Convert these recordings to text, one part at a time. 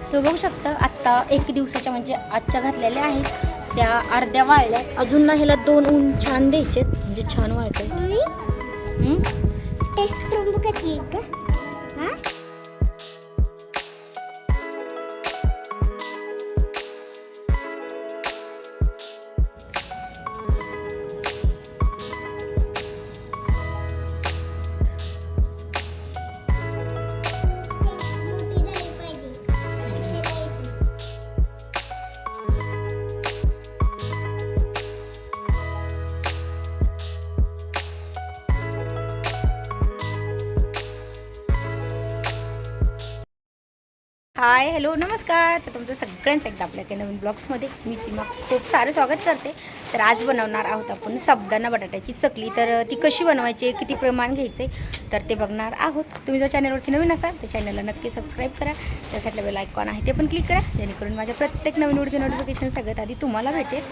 So बघू शकता आत्ता एक दिवसाच्या म्हणजे आजच्या घातलेल्या आहेत. त्या अर्ध्या वाळल्या. अजून ना ह्याला दोन ऊन छान द्यायचे म्हणजे छान हम्म? टेस्ट करून हाय हॅलो नमस्कार. तर तुमचं सगळ्यांचं एकदा आपल्या काही नवीन ब्लॉग्समध्ये मी सीमा खूप सारं स्वागत करते. तर आज बनवणार आहोत आपण साबुदाणा बटाट्याची चकली. तर ती कशी बनवायची किती प्रमाण घ्यायचे तर ते बघणार आहोत. तुम्ही जर चॅनलवरती नवीन असाल तर चॅनलला नक्की सबस्क्राईब करा. त्यासाठी बेल आयकॉन आहे ते पण क्लिक करा जेणेकरून माझ्या प्रत्येक नवीन व्हिडिओ नोटिफिकेशन सगळ्यात आधी तुम्हाला भेटेल.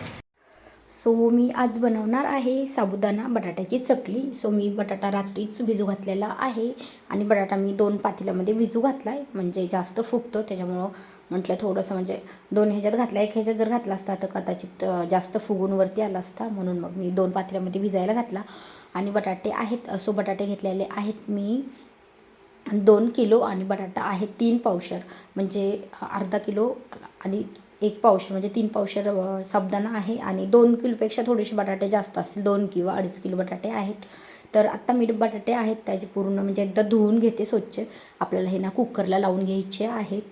सो मी आज बनवणार आहे साबुदाणा बटाट्याची चकली. सो मी बटाटा रात्रीच भिजू घातलेला आहे आणि बटाटा मी दोन पातेल्यामध्ये भिजू घातला आहे म्हणजे जास्त फुगतो त्याच्यामुळं म्हटलं थोडंसं म्हणजे दोन ह्याच्यात घातला एक ह्याच्यात जर घातला असता तर कदाचित जास्त फुगून वरती आला असता. म्हणून मग मी दोन पातेल्यामध्ये भिजायला घातला. आणि बटाटे आहेत सो बटाटे घेतलेले आहेत मी दोन किलो आणि बटाटा आहे तीन पावशर. म्हणजे अर्धा किलो आणि एक पावशे म्हणजे तीन पावशे अ, साबुदाणा आहे आणि दोन किलोपेक्षा थोडेसे बटाटे जास्त असतील दोन किंवा अडीच किलो बटाटे आहेत. तर आत्ता मी बटाटे आहेत त्याचे पूर्ण म्हणजे एकदा धुवून घेते स्वच्छ. आपल्याला हे ना कुकरला लावून घ्यायचे आहेत.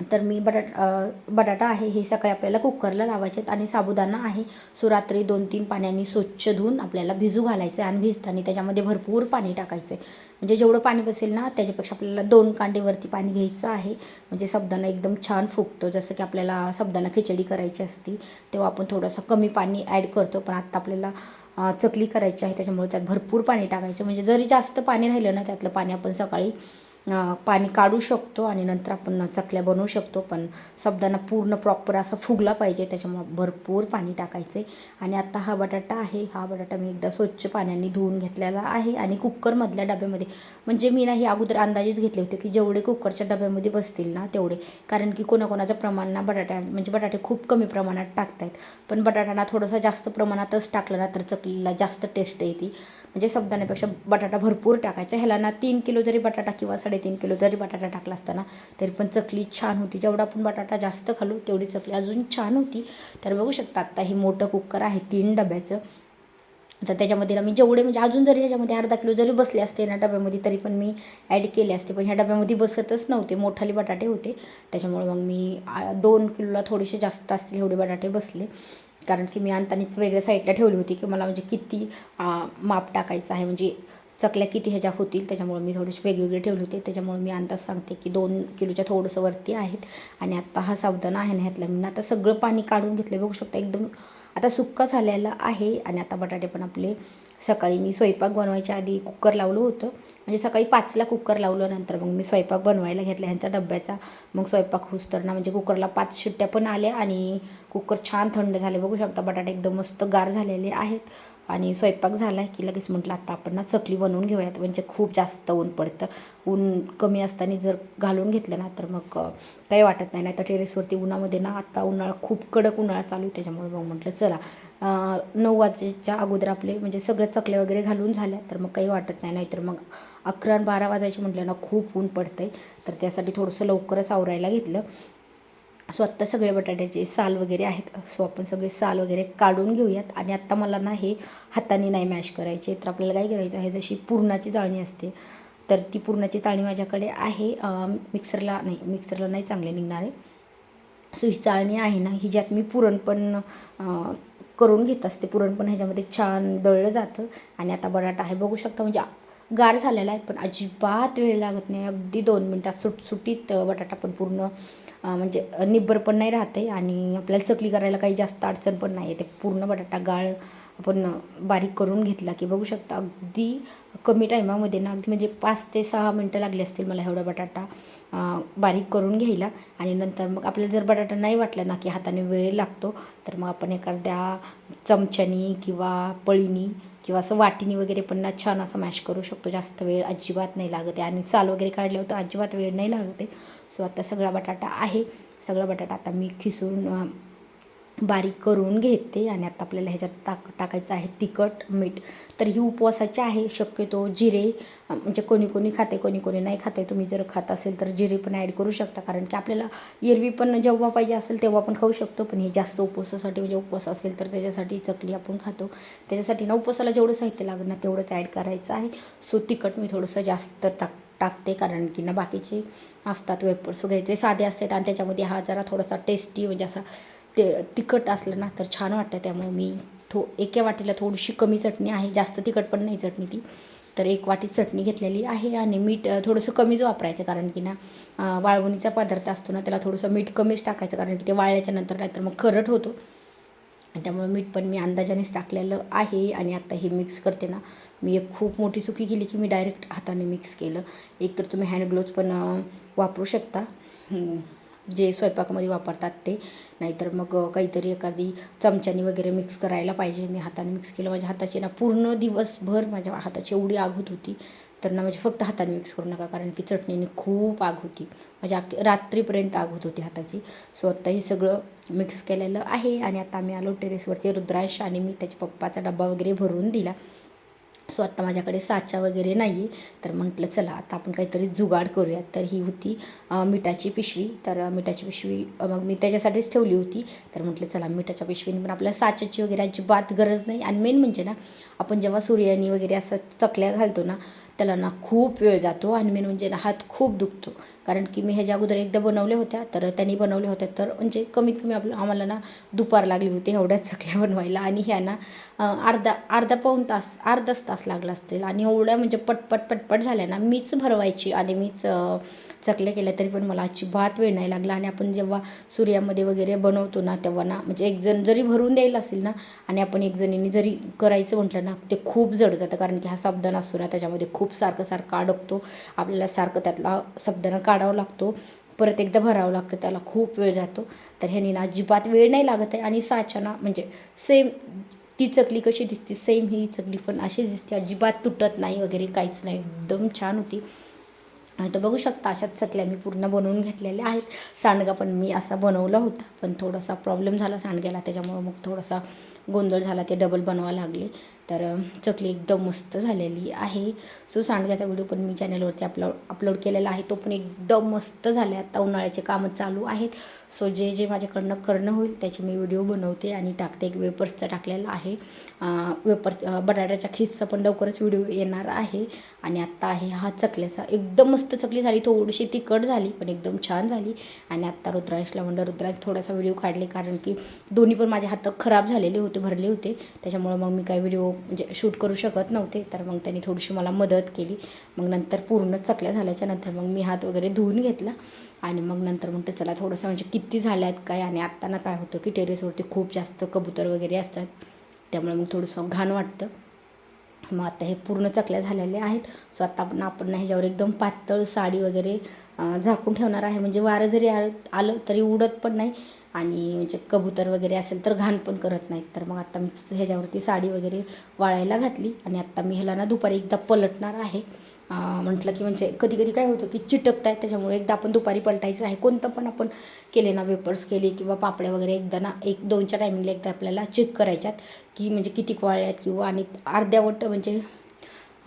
तर मी बटाटा बटाटा आहे हे सकाळी आपल्याला कुकरला लावायचे आहेत आणि साबुदाणा आहे. सो रात्री दोन तीन पाण्याने स्वच्छ धुवून आपल्याला भिजू घालायचं आहे आणि भिजताना त्याच्यामध्ये भरपूर पाणी टाकायचं. आहे म्हणजे जेवढं पाणी बसेल ना त्याच्यापेक्षा आपल्याला दोन कांडेवरती पाणी घ्यायचं आहे. म्हणजे साबुदाणा एकदम छान फुगतो. जसं की आपल्याला साबुदाणा खिचडी करायची असती तेव्हा आपण थोडंसं कमी पाणी ॲड करतो. पण आत्ता आपल्याला चकली करायची आहे त्याच्यामुळे त्यात भरपूर पाणी टाकायचं. म्हणजे जरी जास्त पाणी राहिलं ना त्यातलं पाणी आपण सकाळी पाणी काढू शकतो आणि नंतर आपण चकल्या बनवू शकतो पण सबदाना पूर्ण प्रॉपर असा फुगला पाहिजे त्याच्यामुळं भरपूर पाणी टाकायचे. आणि आता हा बटाटा आहे हा बटाटा मी एकदा स्वच्छ पाण्याने धुवून घेतलेला आहे आणि कुकरमधल्या डब्यामध्ये म्हणजे मी नाही अगोदर अंदाजेच घेतले होते की जेवढे कुकरच्या डब्यामध्ये बसतील ना तेवढे. कारण की कोणाकोणाचं प्रमाण ना बटाटा म्हणजे बटाटे खूप कमी प्रमाणात टाकतायत. पण बटाटाना थोडंसं जास्त प्रमाणातच टाकलं ना तर चकलीला जास्त टेस्ट येते. म्हणजे सबदाण्यापेक्षा बटाटा भरपूर टाकायचा. ह्याला ना तीन किलो जरी बटाटा किंवा साडेतीन किलो जरी बटाटा टाकला असताना तरी पण चकली छान होती. जेवढा आपण बटाटा जास्त खालू तेवढी चकली अजून छान होती. तर बघू शकता आत्ता हे मोठं कुकर आहे तीन डब्याचं. तर त्याच्यामध्ये ना मी जेवढे म्हणजे अजून जरी ह्याच्यामध्ये अर्धा किलो जरी बसले असते ना डब्यामध्ये तरी पण मी ॲड केले असते. पण ह्या डब्यामध्ये बसतच नव्हते मोठाले बटाटे होते. त्याच्यामुळे मग मी दोन किलोला थोडेसे जास्त असतील एवढे बटाटे बसले. कारण की मी आणतानीच वेगळ्या साईडला ठेवली होती की मला म्हणजे किती माप टाकायचं आहे. म्हणजे चकल्या किती ह्याच्या होतील त्याच्यामुळे मी थोडेसे वेगवेगळे ठेवले होते. त्याच्यामुळे मी अंदाज सांगते की दोन किलोच्या थोडंसं वरती आहेत. आणि आत्ता हा साबुदाणा आहे ना ह्यातला. मी आता सगळं पाणी काढून घेतलं बघू शकता एकदम आता सुक्का झालेला आहे. आणि आता बटाटे पण आपले सकाळी मी स्वयंपाक बनवायच्या आधी कुकर लावलं होतं. म्हणजे सकाळी पाचला कुकर लावलं नंतर मग मी स्वयंपाक बनवायला घेतला ह्यांचा डब्याचा मग स्वयंपाक होस म्हणजे कुकरला पाच शिट्ट्या पण आल्या आणि कुकर छान थंड झाले. बघू शकता बटाटे एकदम मस्त गार झालेले आहेत. आणि स्वयंपाक झाला की लगेच म्हटलं आता आपण ना चकली बनवून घेऊयात. म्हणजे खूप जास्त ऊन पडतं. ऊन कमी असताना जर घालून घेतलं ना तर मग काही वाटत नाही. नाही तर टेरेसवरती उन्हामध्ये ना आता उन्हाळा खूप कडक उन्हाळा चालू आहे. त्याच्यामुळे मग म्हटलं चला नऊ वाजेच्या अगोदर आपले म्हणजे सगळं चकले वगैरे घालून झाल्या तर मग काही वाटत नाही. नाहीतर मग अकरा आणि बारा वाजायचे म्हटलं ना खूप ऊन पडतं आहे तर त्यासाठी थोडंसं लवकरच आवरायला घेतलं. सो आत्ता सगळे बटाट्याचे साल वगैरे आहेत. सो आपण सगळे साल वगैरे काढून घेऊयात. आणि आत्ता मला ना हे हाताने नाही मॅश करायचे. तर आपल्याला काय करायचं आहे जशी पुरणाची चाळणी असते तर ती पुरणाची चाळणी माझ्याकडे आहे. मिक्सरला नाही मिक्सरला नाही चांगले निघणार. आहे सो ही चाळणी आहे ना ही ज्यात मी पुरण पण करून घेत असते. पुरण पण ह्याच्यामध्ये छान दळलं जातं. आणि आता बटाटा आहे बघू शकता म्हणजे गार झालेला आहे पण अजिबात वेळ लागत नाही. अगदी दोन मिनटात सुटसुटीत बटाटा पण पूर्ण म्हणजे निब्बर पण नाही राहते आणि आपल्याला चकली करायला काही जास्त अडचण पण नाही येते पूर्ण बटाटा गाळ आपण बारीक करून घेतला की बघू शकता अगदी कमी टायमामध्ये ना अगदी म्हणजे पाच ते सहा मिनटं लागली असतील मला एवढा बटाटा बारीक करून घ्यायला. आणि नंतर मग आपल्याला जर बटाटा नाही वाटला ना की हाताने वेळ लागतो तर मग आपण एखाद्या चमच्यानी किंवा पळीनी किंवा असं वाटीनी वगैरे पण ना छान असं मॅश करू शकतो. जास्त वेळ अजिबात नाही लागत. आहे आणि साल वगैरे काढले होतं अजिबात वेळ नाही लागत सो आता सगळा बटाटा आहे. सगळा बटाटा आता मी खिसून बारीक करून घेते आणि आता आपल्याला ह्याच्यात टाक टाकायचं आहे तिखट मीठ. तर ही उपवासाची आहे. शक्यतो जिरे म्हणजे कोणी कोणी खाते कोणी कोणी नाही खाते. तुम्ही जर खात असेल तर जिरे पण ॲड करू शकता. कारण की आपल्याला एरवी पण जेव्हा पाहिजे असेल तेव्हा पण खाऊ शकतो. पण हे जास्त उपवासासाठी म्हणजे उपवास असेल तर त्याच्यासाठी चकली आपण खातो. त्याच्यासाठी ना उपवासाला जेवढं साहित्य लागणार तेवढंच ॲड करायचं आहे. सो तिखट मी थोडंसं जास्त टाक टाकते. कारण की ना बाकीचे असतात वेपर्स वगैरे ते साधे असतात आणि त्याच्यामध्ये हा जरा थोडासा टेस्टी म्हणजे असा ते तिखट असलं ना तर छान वाटतं त्यामुळे मी थो एका वाटीला थोडीशी कमी चटणी आहे जास्त तिखट पण नाही चटणी ती. तर एक वाटी चटणी घेतलेली आहे आणि मीठ थोडंसं कमीच वापरायचं कारण की ना वाळवणीचा पदार्थ असतो ना त्याला थोडंसं मीठ कमीच टाकायचं कारण की ते वाळल्याच्या नंतर नाहीतर मग खरट होतो. त्यामुळे मीठ पण मी अंदाजानेच टाकलेलं आहे आणि आत्ता हे मिक्स करते ना. मी एक खूप मोठी चुकी केली की मी डायरेक्ट हाताने मिक्स केलं. एक तर तुम्ही हँड ग्लोव्ज पण वापरू शकता. जे स्वयंपाकामध्ये वापरतात ते. नाहीतर मग काहीतरी एखादी चमच्यानी वगैरे मिक्स करायला पाहिजे. मी हाताने मिक्स केलं. माझ्या हाताची ना पूर्ण दिवसभर माझ्या हाताची एवढी आग होत होती. तर ना म्हणजे फक्त हाताने मिक्स करू नका. कारण की चटणीने खूप आग होती. म्हणजे माझ्या रात्रीपर्यंत आग होत होती हाताची. सो आत्ता हे सगळं मिक्स केलेलं आहे. आणि आता आम्ही आलो टेरेसवरचे रुद्रांश आणि मी त्याच्या पप्पाचा डब्बा वगैरे भरून दिला. सो आत्ता माझ्याकडे साचा वगैरे नाही आहे तर म्हटलं चला आता आपण काहीतरी जुगाड करूयात. तर ही होती मिठाची पिशवी. तर मिठाची पिशवी मग मी त्याच्यासाठीच ठेवली होती. तर म्हटलं चला मिठाच्या पिशवीने पण आपल्याला साच्याची वगैरे अजिबात गरज नाही. आणि मेन म्हणजे ना आपण जेव्हा सूर्यानी वगैरे असं चकल्या घालतो ना त्याला ना खूप वेळ जातो आणि मेन म्हणजे ना हात खूप दुखतो. कारण की मी ह्याच्या अगोदर एकदा बनवल्या होत्या तर त्यांनी बनवल्या होत्या तर म्हणजे कमीत कमी आपलं आम्हाला ना दुपार लागली होती एवढ्याच सगळ्या बनवायला. आणि ह्या ना अर्धा अर्धा पाऊण तास अर्धाच तास लागला असतील. आणि एवढ्या म्हणजे पटपट पटपट झाल्या ना मीच भरवायची आणि मीच चकल्या केल्या तरी पण मला अजिबात वेळ नाही लागला. आणि आपण जेव्हा सूर्यामध्ये वगैरे बनवतो ना तेव्हा ना म्हणजे एक जण जरी भरून द्यायला असेल ना आणि आपण एक जणीने जरी करायचं म्हटलं ना ते खूप जड जातं. कारण की हा साबदाणा असतो ना त्याच्यामध्ये खूप सारखं सारखं अडकतो. आपल्याला सारखं त्यातला साबदाणा काढावा लागतो. परत एकदा भरावं लागतं त्याला खूप वेळ जातो. तर ह्यानी ना अजिबात वेळ नाही लागत आहे. आणि साच्याना म्हणजे सेम ती चकली कशी दिसते सेम ही चकली पण अशीच दिसते. अजिबात तुटत नाही वगैरे काहीच नाही. एकदम छान होती. तर बघू शकता अशाच चकल्या मी पूर्ण बनवून घेतलेल्या आहेत. सांडगा पण मी असा बनवला होता पण थोडासा प्रॉब्लेम झाला सांडग्याला त्याच्यामुळं मग थोडासा गोंधळ झाला ते डबल बनवावं लागले. तर चकली एकदम मस्त झालेली आहे. सो सांडग्याचा व्हिडिओ पण मी चॅनलवरती अपलोड अपलोड केलेला आहे. तो पण एकदम मस्त झाला आता उन्हाळ्याचे कामं चालू आहेत. सो जे जे माझ्याकडनं करणं होईल त्याचे मी व्हिडिओ बनवते आणि टाकते. एक वेपर्सचा टाकलेला आहे. वेपर्स बटाट्याच्या खिसचा पण लवकरच व्हिडिओ येणार आहे. आणि आत्ता आहे हा चकल्याचा. एकदम मस्त चकली झाली. थोडीशी तिखट झाली पण एकदम छान झाली. आणि आत्ता रुद्रांशला म्हणलं रुद्रांश थोडासा व्हिडिओ काढले. कारण की दोन्ही पण माझे हात खराब झालेले होते भरले होते. त्याच्यामुळं मग मी काय व्हिडिओ म्हणजे शूट करू शकत नव्हते तर मग त्यांनी थोडीशी मला मदत केली. मग नंतर पूर्ण चकल्या झाल्याच्यानंतर मग मी हात वगैरे धुवून घेतला. आणि मग नंतर म्हणते चला थोडंसं म्हणजे किती झाल्यात काय? आणि आत्ताना काय होतं की टेरेसवरती खूप जास्त कबूतर वगैरे असतात. त्यामुळे मग थोडंसं घाण वाटतं. मग आता हे पूर्ण चकल्या झालेल्या आहेत. सो आता आपण आपण ह्याच्यावर एकदम पातळ साडी वगैरे झाकून ठेवणार आहे. म्हणजे वारं जरी आलं तरी उडत पण नाही. आणि म्हणजे कबूतर वगैरे असेल तर घाण पण करत नाहीत. तर मग आत्ता मी ह्याच्यावरती साडी वगैरे वाळायला घातली आणि आत्ता मी ह्याला ना दुपारी एकदा पलटणार आहे. म्हटलं की म्हणजे कधी कधी काय होतं की चिटकत आहेत त्याच्यामुळे एकदा आपण दुपारी पलटायचं आहे. कोणतं पण आपण केले ना वेपर्स केले किंवा पापड्या वगैरे एकदा ना एक दोनच्या टायमिंगला एकदा आपल्याला चेक करायच्यात की म्हणजे किती वाळल्यात किंवा आणि अर्ध्यावट म्हणजे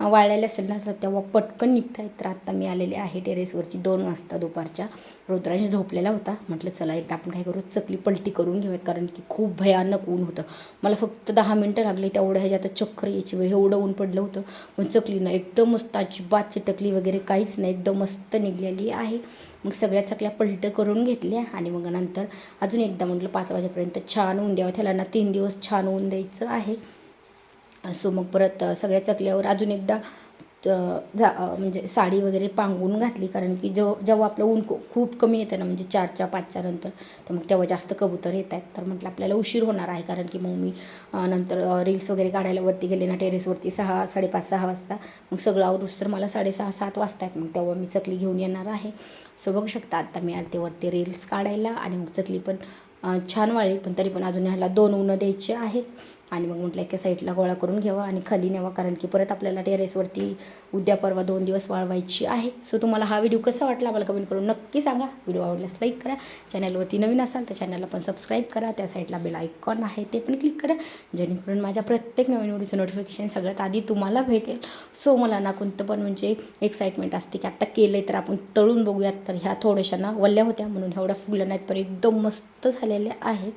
वाळलेले असेल ना तर तेव्हा पटकन निघता येत तर आत्ता मी आलेले आहे टेरेसवरती. दोन वाजता दुपारच्या. रुद्रांश झोपलेला होता. म्हटलं चला एकदा आपण काय करू? चकली पलटी करून घेऊयात. कारण की खूप भयानक ऊन होतं. मला फक्त दहा मिनटं लागली. तेवढं ह्याच्यात चक्कर यायची वेळ. एवढं ऊन पडलं होतं. पण चकलीनं एकदम मस्त अजिबात चिटकली वगैरे काहीच नाही. एकदम मस्त निघलेली आहे. मग सगळ्या चकल्या पलटं करून घेतल्या. आणि मग नंतर अजून एकदा म्हटलं पाच वाजेपर्यंत छान ऊन द्यावं. त्याला ना तीन दिवस छान ऊन द्यायचं आहे. सो मग परत सगळ्या चकल्यावर अजून एकदा त- जा म्हणजे साडी वगैरे पांगून घातली. कारण की जेव्हा जेव्हा आपलं ऊन खूप कमी येतं ना म्हणजे चारच्या पाचच्या नंतर तर मग तेव्हा जास्त कबूतर येत आहेत. तर म्हटलं आपल्याला उशीर होणार आहे. कारण की मग मी नंतर रील्स वगैरे काढायला वरती गेले ना टेरेसवरती सहा साडेपाच सहा वाजता. मग सगळं आवरूस तर मला साडेसहा सात वाजता आहेत. मग तेव्हा मी चकली घेऊन येणार आहे. सो बघू शकता आत्ता मी आलते वरती रील्स काढायला. आणि मग चकली पण छान वाळली. पण तरी पण अजून ह्याला दोन उन्हं द्यायचे आहेत. आणि मग म्हटलं एका साईडला गोळा करून घ्यावा आणि खाली न्यावा कारण की परत आपल्याला टेरेसवरती उद्या परवा दोन दिवस वाळवायची आहे. सो तुम्हाला हा व्हिडिओ कसा वाटला मला कमेंट करून नक्की सांगा. व्हिडिओ आवडल्यास लाईक करा. चॅनलवरती नवीन असाल तर चॅनलला पण सबस्क्राईब करा. त्या साईडला बेल आयकॉन आहे ते पण क्लिक करा. जेणेकरून माझ्या प्रत्येक नवीन व्हिडिओचं नोटिफिकेशन सगळ्यात आधी तुम्हाला भेटेल. सो मला ना कोणतं पण म्हणजे एक्साइटमेंट असते की आत्ता केलं आहे तर आपण तळून बघूयात. तर ह्या थोड्याशा ना वल्ल्या होत्या म्हणून एवढ्या फुलं नाहीत पण एकदम मस्त झालेल्या आहेत.